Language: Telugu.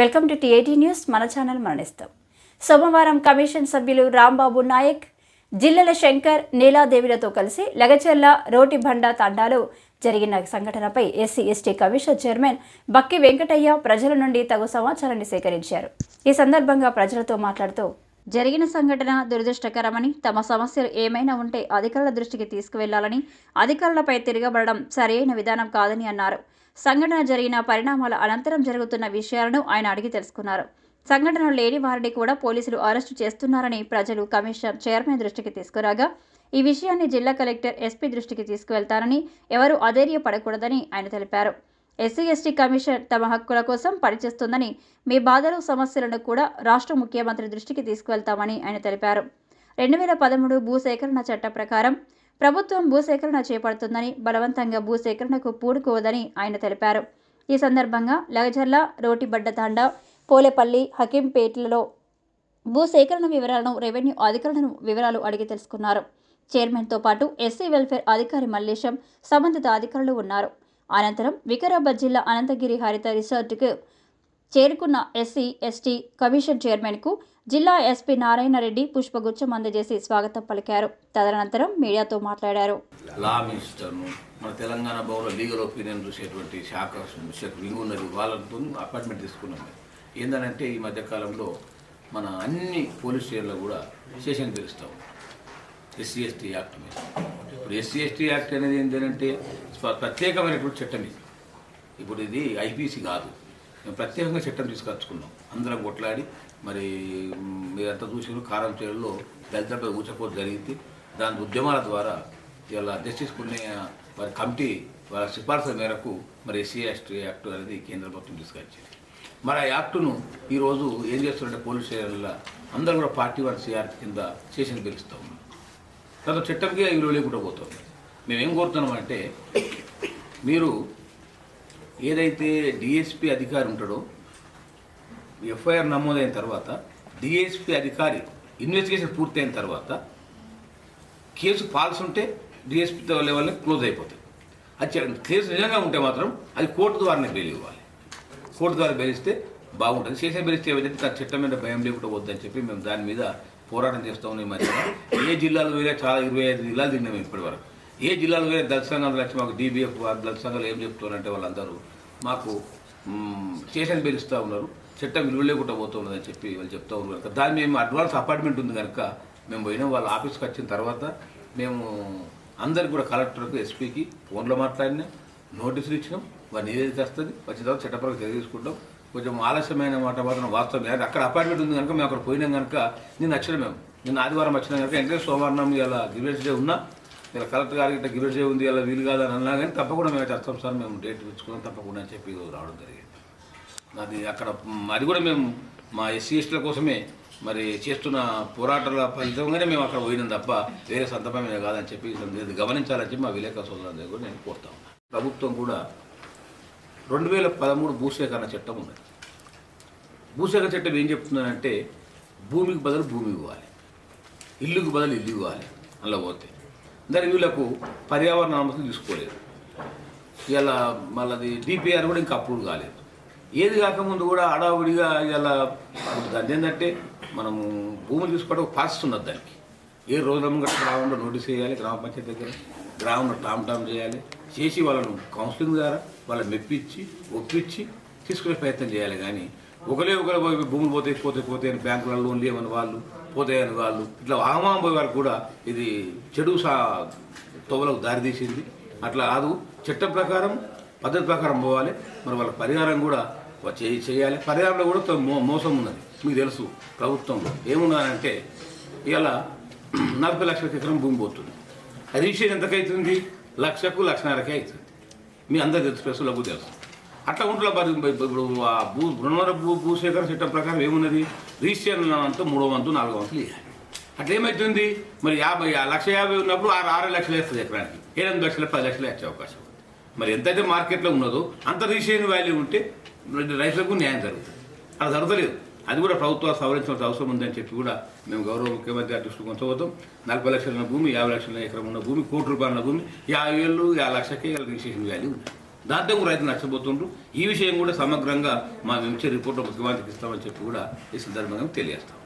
Welcome to TIT news. మన ఛానల్ మరణిస్తాం. సోమవారం కమిషన్ సభ్యులు రాంబాబు నాయక్ జిల్లెల శంకర్ నీలాదేవిలతో కలిసి లగచెర్ల రోటిబండ తండాలో జరిగిన సంఘటనపై SC ST commission chairman Bakki Venkataiah ప్రజల నుండి తగు సమాచారాన్ని సేకరించారు. ఈ సందర్భంగా ప్రజలతో మాట్లాడుతూ జరిగిన సంఘటన దురదృష్టకరమని తమ సమస్యలు ఏమైనా ఉంటే అధికారుల దృష్టికి తీసుకువెళ్ళాలని అధికారులపై తిరగబడడం సరైన విధానం కాదని అన్నారు. సంఘటన జరిగిన పరిణామాల అనంతరం జరుగుతున్న విషయాలను ఆయన అడిగి తెలుసుకున్నారు. సంఘటన లేని వారిని కూడా పోలీసులు అరెస్టు చేస్తున్నారని ప్రజలు కమిషన్ చైర్మన్ దృష్టికి తీసుకురాగా ఈ విషయాన్ని జిల్లా కలెక్టర్ ఎస్పీ దృష్టికి తీసుకువెళ్తారని ఎవరూ అధైర్యపడకూడదని ఆయన తెలిపారు. ఎస్సీ ఎస్టీ కమిషన్ తమ హక్కుల కోసం పనిచేస్తుందని మీ బాధలు సమస్యలను కూడా రాష్ట్ర ముఖ్యమంత్రి దృష్టికి తీసుకువెళ్తామని ఆయన తెలిపారు. రెండు వేల పదమూడు భూసేకరణ చట్ట ప్రకారం ప్రభుత్వం భూసేకరణ చేపడుతుందని బలవంతంగా భూసేకరణకు పూడుకోవదని ఆయన తెలిపారు. ఈ సందర్భంగా లగజర్ల రోటిబడ్డ తాండా పోలేపల్లి హకీంపేట్లలో భూసేకరణ వివరాలను రెవెన్యూ అధికారులను వివరాలు అడిగి తెలుసుకున్నారు. చైర్మన్తో పాటు ఎస్సీ వెల్ఫేర్ అధికారి మల్లేశం సంబంధిత అధికారులు ఉన్నారు. అనంతరం వికారాబాద్ జిల్లా అనంతగిరి హరిత రిసార్ట్కు చేరుకున్న ఎస్సీ ఎస్టీ కమిషన్ చైర్మన్కు జిల్లా ఎస్పీ నారాయణ రెడ్డి పుష్పగుచ్చం అందజేసి స్వాగతం పలికారు. తదనంతరం మీడియాతో మాట్లాడారు. లా మినిస్టర్ను మన తెలంగాణ భవన్లో లీగల్ ఒపీనియన్ చూసేటువంటి శాఖ వింగ్ ఉన్నది వాళ్ళతో అపాయింట్మెంట్ తీసుకున్నాం ఏంటంటే ఏందనంటే ఈ మధ్యకాలంలో మన అన్ని పోలీస్ స్టేషన్లో కూడా స్టేషన్ పిలుస్తాం. ఎస్సీ ఎస్టీ యాక్ట్ మీద. ఇప్పుడు ఎస్సీ ఎస్టీ యాక్ట్ అనేది ఏంటంటే ప్రత్యేకమైనటువంటి చట్టం ఇది. ఇప్పుడు ఇది ఐపీసీ కాదు. మేము ప్రత్యేకంగా చట్టం తీసుకొచ్చుకున్నాం. అందరం కొట్లాడి మరి మ్, మీరంతా చూసిన కారం చేరులో దళితులపై ఊచకోత జరిగింది. దాని ఉద్యమాల ద్వారా ఇలా జస్టిస్ పుణ్య వారి కమిటీ వాళ్ళ సిఫార్సుల మేరకు మరి ఎస్సీ ఎస్టీ యాక్ట్ అనేది కేంద్ర ప్రభుత్వం తీసుకొచ్చింది. మరి ఆ యాక్టును ఈరోజు ఏం చేస్తున్నారంటే పోలీస్ స్టేషన్ల అందరూ కూడా పార్టీ వారి సిఆర్ కింద స్టేషన్ పిలుస్తూ ఉన్నాం. తర్వాత చట్టంకి విలువ లేకుండా పోతుంది మేమేం కోరుతున్నామంటే మీరు ఏదైతే డిఎస్పి అధికారి ఉంటాడో ఎఫ్ఐఆర్ నమోదైన తర్వాత డిఎస్పి అధికారి ఇన్వెస్టిగేషన్ పూర్తయిన తర్వాత కేసు ఫాల్స్ ఉంటే డిఎస్పి లెవెల్లో క్లోజ్ అయిపోతుంది అది కేసు నిజంగా ఉంటే మాత్రం అది కోర్టు ద్వారానే బెయిల్ ఇవ్వాలి. కోర్టు ద్వారా బెయిలిస్తే బాగుంటుంది. చేసే బెయిలిస్తే ఏమైతే తన చట్టం మీద భయం లేకుండా వద్దని చెప్పి మేము దాని మీద పోరాటం చేస్తాం ఈ మధ్య ఏ జిల్లాలో వేరే చాలా ఇరవై ఐదు జిల్లాలు తిన్నాం ఇప్పటి వరకు ఏ జిల్లాలో కానీ దళిత సంఘాలు వచ్చి మాకు డీబీఎఫ్ దళిత సంఘాలు ఏం చెప్తున్నారంటే వాళ్ళందరూ మాకు స్టేషన్ బెయిలిస్తూ ఉన్నారు. చట్టం విలువ లేకుండా పోతున్నదని చెప్పి వాళ్ళు చెప్తా ఉన్నారు కనుక. దాన్ని మేము అడ్వాన్స్ అపార్ట్మెంట్ ఉంది కనుక మేము పోయినాం. వాళ్ళ ఆఫీస్కి వచ్చిన తర్వాత మేము అందరికి కూడా కలెక్టర్కు ఎస్పీకి ఫోన్లో మాట్లాడినా. నోటీసులు ఇచ్చినాం. వారి నివేదిక వస్తుంది. వచ్చిన తర్వాత చట్టపరంగా చర్య తీసుకుంటాం. కొంచెం ఆలస్యమైన మాట మాత్రం వాస్తవం. లేదు. అక్కడ అపార్ట్మెంట్ ఉంది కనుక మేము అక్కడ పోయినాం కనుక నేను వచ్చిన మేము. నేను ఆదివారం వచ్చినా కనుక వెంటనే సోమవారం ఇలా గివేజ్ డే ఉన్నా ఇలా కలెక్టర్ గారికి ఇట్లా గివేజ్ ఉంది ఇలా వీలు కాదని అన్నా కానీ తప్పకుండా మేము చేస్తాం సార్ మేము డేట్ ఇచ్చుకున్నాం తప్పకుండా అని చెప్పి రావడం జరిగింది. అది అక్కడ అది కూడా మేము మా ఎస్సీ ఎస్టీల కోసమే మరి చేస్తున్న పోరాటాల ఫలితంగానే మేము అక్కడ పోయినాం తప్ప వేరే సందర్భమే కాదని చెప్పి గమనించాలని చెప్పి మా విలేక సోదరుల దగ్గర కూడా నేను కోరుతా ప్రభుత్వం కూడా రెండు వేల పదమూడు భూసేకరణ చట్టం ఉన్నది. భూసేకరణ చట్టం ఏం చెప్తుందంటే భూమికి బదులు భూమి ఇవ్వాలి. ఇల్లుకి బదులు ఇల్లు ఇవ్వాలి. అలా పోతే దాని వీళ్ళకు పర్యావరణ అనుమతులు తీసుకోలేదు. ఇలా మళ్ళీ డిపిఆర్ కూడా ఇంకా అప్రూవ్ కాలేదు. ఏది కాకముందు కూడా అడావుడిగా ఇలా దాన్ని ఏంటంటే మనము భూములు తీసుకోవడం ఒక ప్రాసెస్ ఉన్నది దానికి. ఏ రోజుల ముంగట గ్రామంలో నోటీస్ చేయాలి గ్రామ పంచాయతీ దగ్గర గ్రామంలో టామ్ టామ్ చేయాలి చేసి వాళ్ళను కౌన్సిలింగ్ ద్వారా వాళ్ళని మెప్పించి ఒప్పించి తీసుకునే ప్రయత్నం చేయాలి. కానీ ఒకరే ఒకరు పోయి భూములు పోతే పోతే పోతే అని బ్యాంకుల లోన్లు ఇవ్వని వాళ్ళు పోతాయని వాళ్ళు ఇట్లా ఆగమాం పోయే వారు కూడా ఇది చెడు సా తోవలకు దారితీసింది అట్లా కాదు చట్టం ప్రకారం పద్ధతి ప్రకారం పోవాలి. మరి వాళ్ళ పరిహారం కూడా చేయి చేయాలి. పరిహారంలో కూడా మోసం ఉన్నది. మీకు తెలుసు ప్రభుత్వంలో ఏమున్నానంటే ఇలా నలభై లక్షల ఎకరం భూమి పోతుంది. అది ఎంతకైతుంది? లక్షకు లక్షన్నరకే అవుతుంది. మీ అందరు తెలుసు ప్రశ్నలకు తెలుసు. అట్లా ఉంటున్న ఇప్పుడు ఆ భూ రుణవర భూ భూసేకరణ చట్టం ప్రకారం ఏమున్నది? రిజిస్ట్రేషన్ అంతా మూడో వంతు నాలుగో వంతులు ఇవ్వాలి అట్లా ఏమవుతుంది మరి యాభై ఆ లక్ష యాభై ఉన్నప్పుడు ఆరు ఆరు లక్షలు వేస్తుంది ఎకరానికి. ఎనిమిది లక్షలు పది లక్షలు వచ్చే అవకాశం. మరి ఎంతైతే మార్కెట్లో ఉన్నదో అంత రిజిస్ట్రేషన్ వాల్యూ ఉంటే రైతులకు న్యాయం జరుగుతుంది. అలా జరగలేదు అది కూడా ప్రభుత్వాలు సవరించాల్సిన అవసరం ఉందని చెప్పి కూడా మేము గౌరవ ముఖ్యమంత్రి గారి దృష్టికి కొంచబోతాం నలభై లక్షల భూమి యాభై లక్షల ఎకరం ఉన్న భూమి కోటి రూపాయల భూమి యాభై వేలు యాభై లక్షకే రిజిస్ట్రేషన్ వాల్యూ ఉంది. దాంట్లో కూడా రైతులు నష్టపోతుండ్రు. ఈ విషయం కూడా సమగ్రంగా మా వెంచర్ రిపోర్ట్ ముఖ్యమంత్రికి ఇస్తామని చెప్పి కూడా ఈ సందర్భంగా తెలియజేస్తాం.